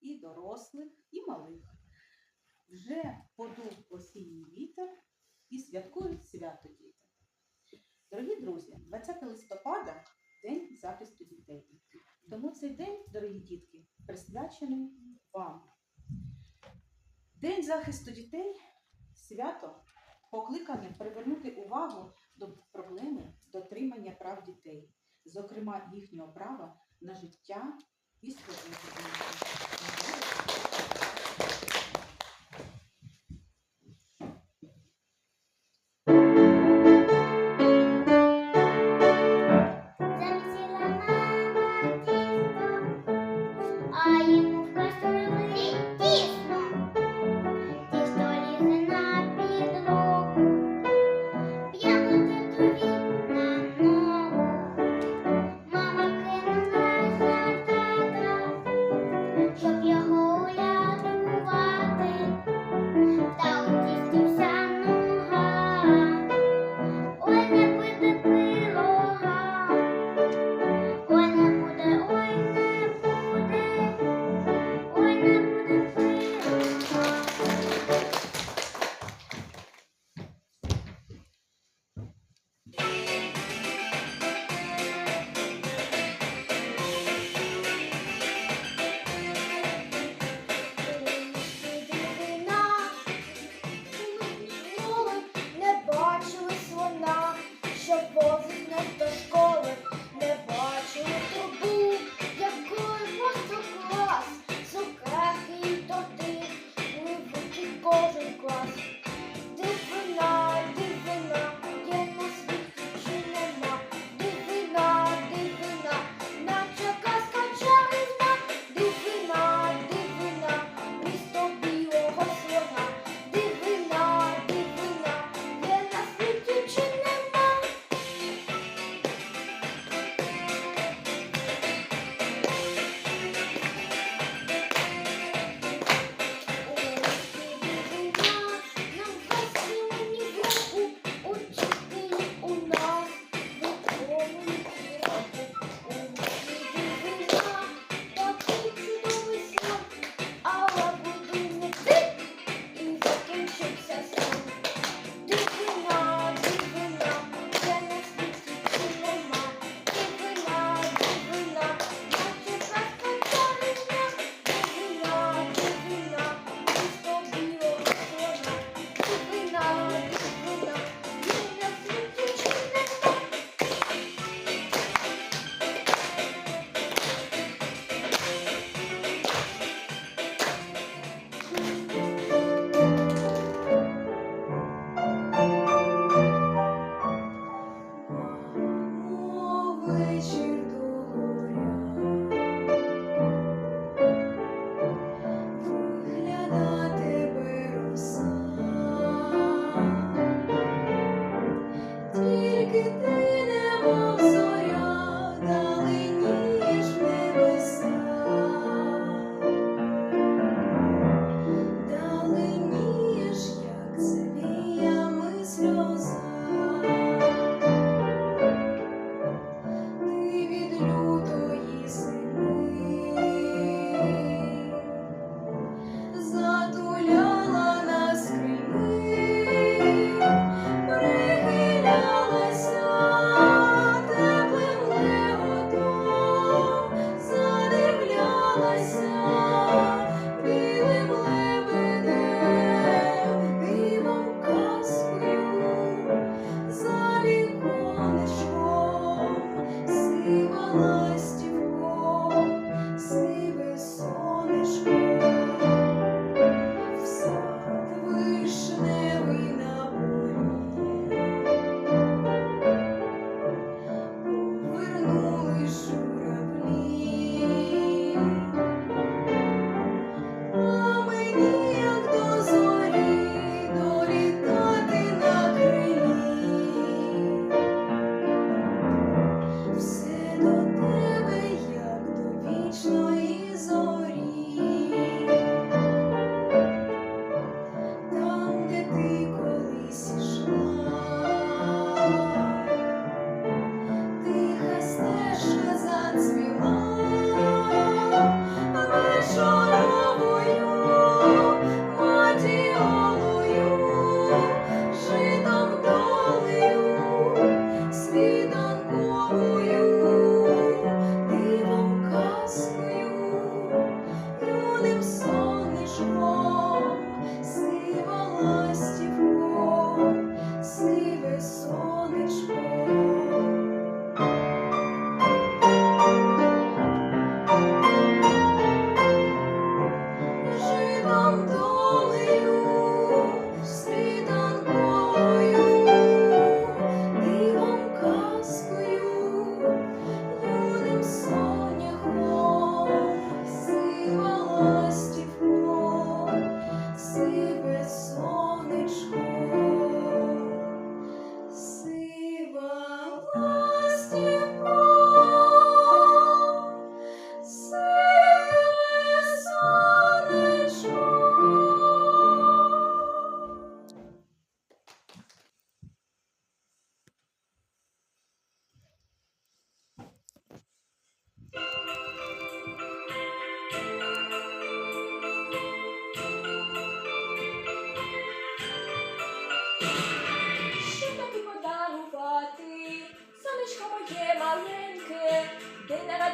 і дорослих, і малих. Вже подув осінній вітер і святкують свято діти. Дорогі друзі, 20 листопада День захисту дітей. Тому цей день, дорогі дітки, присвячений вам. День захисту дітей свято покликане привернути увагу до проблеми дотримання прав дітей, зокрема їхнього права на життя і свободу.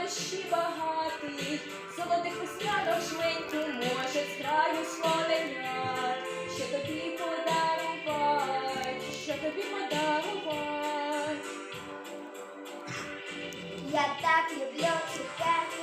ще багатих, Солодих веснянок жменьку може з краю слоненят, що тобі подарувати, що тобі подарувати. Я так люблю тебе.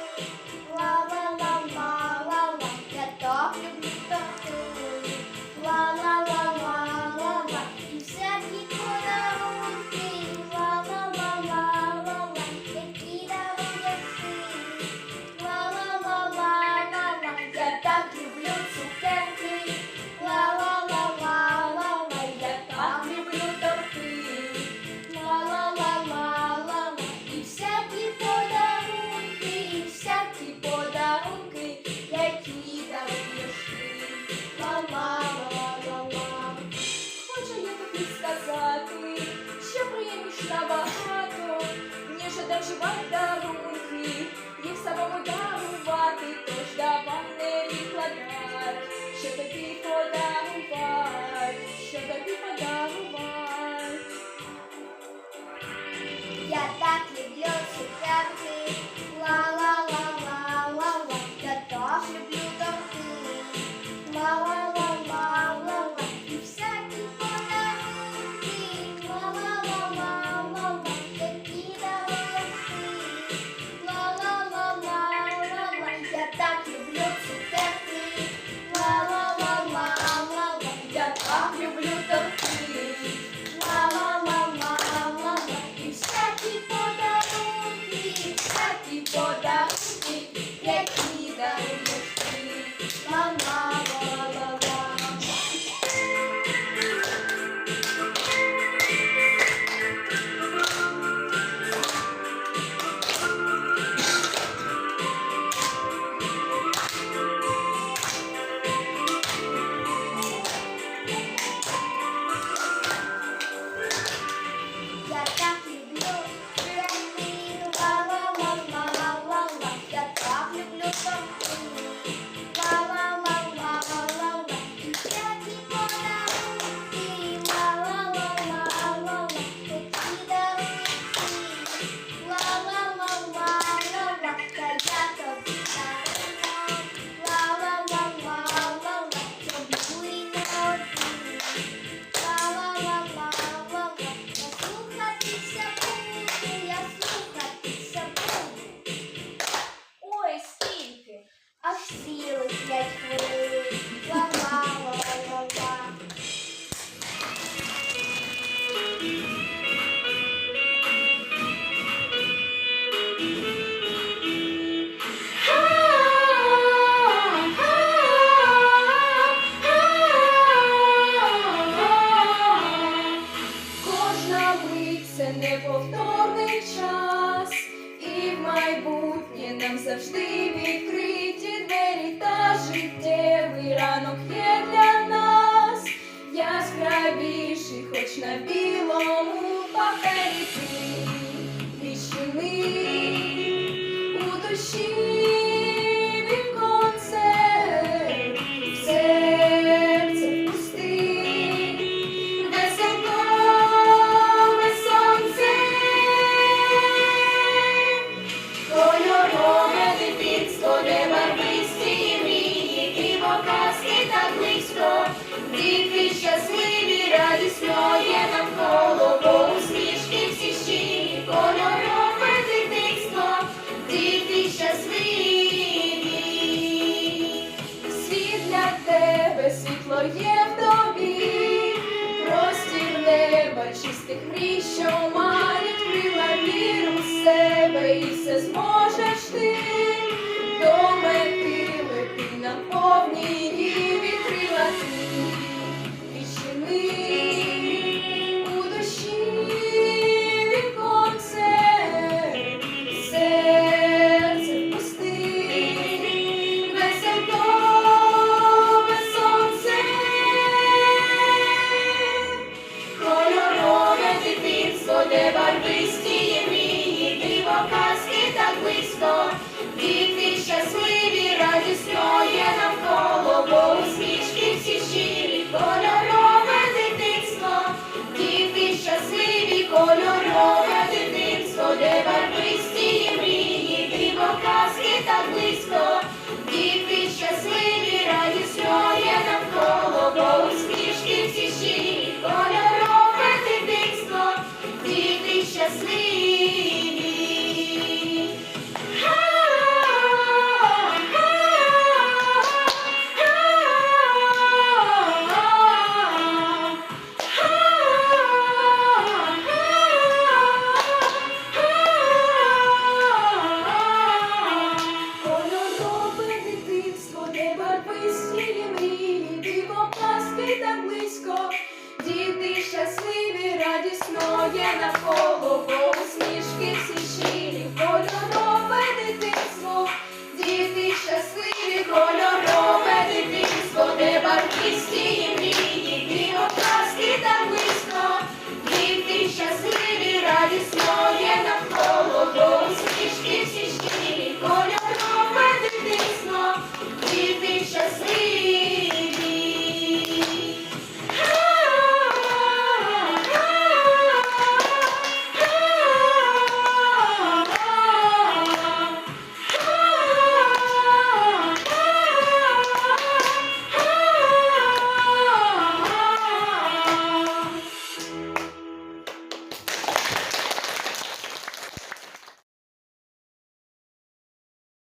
завжди відкриті двері та життєвий ранок є для нас, яскравіший, хоч на білому папері ти, вічні у душі. Тих мрій, що марять крила віру в себе і все зможе. Christi.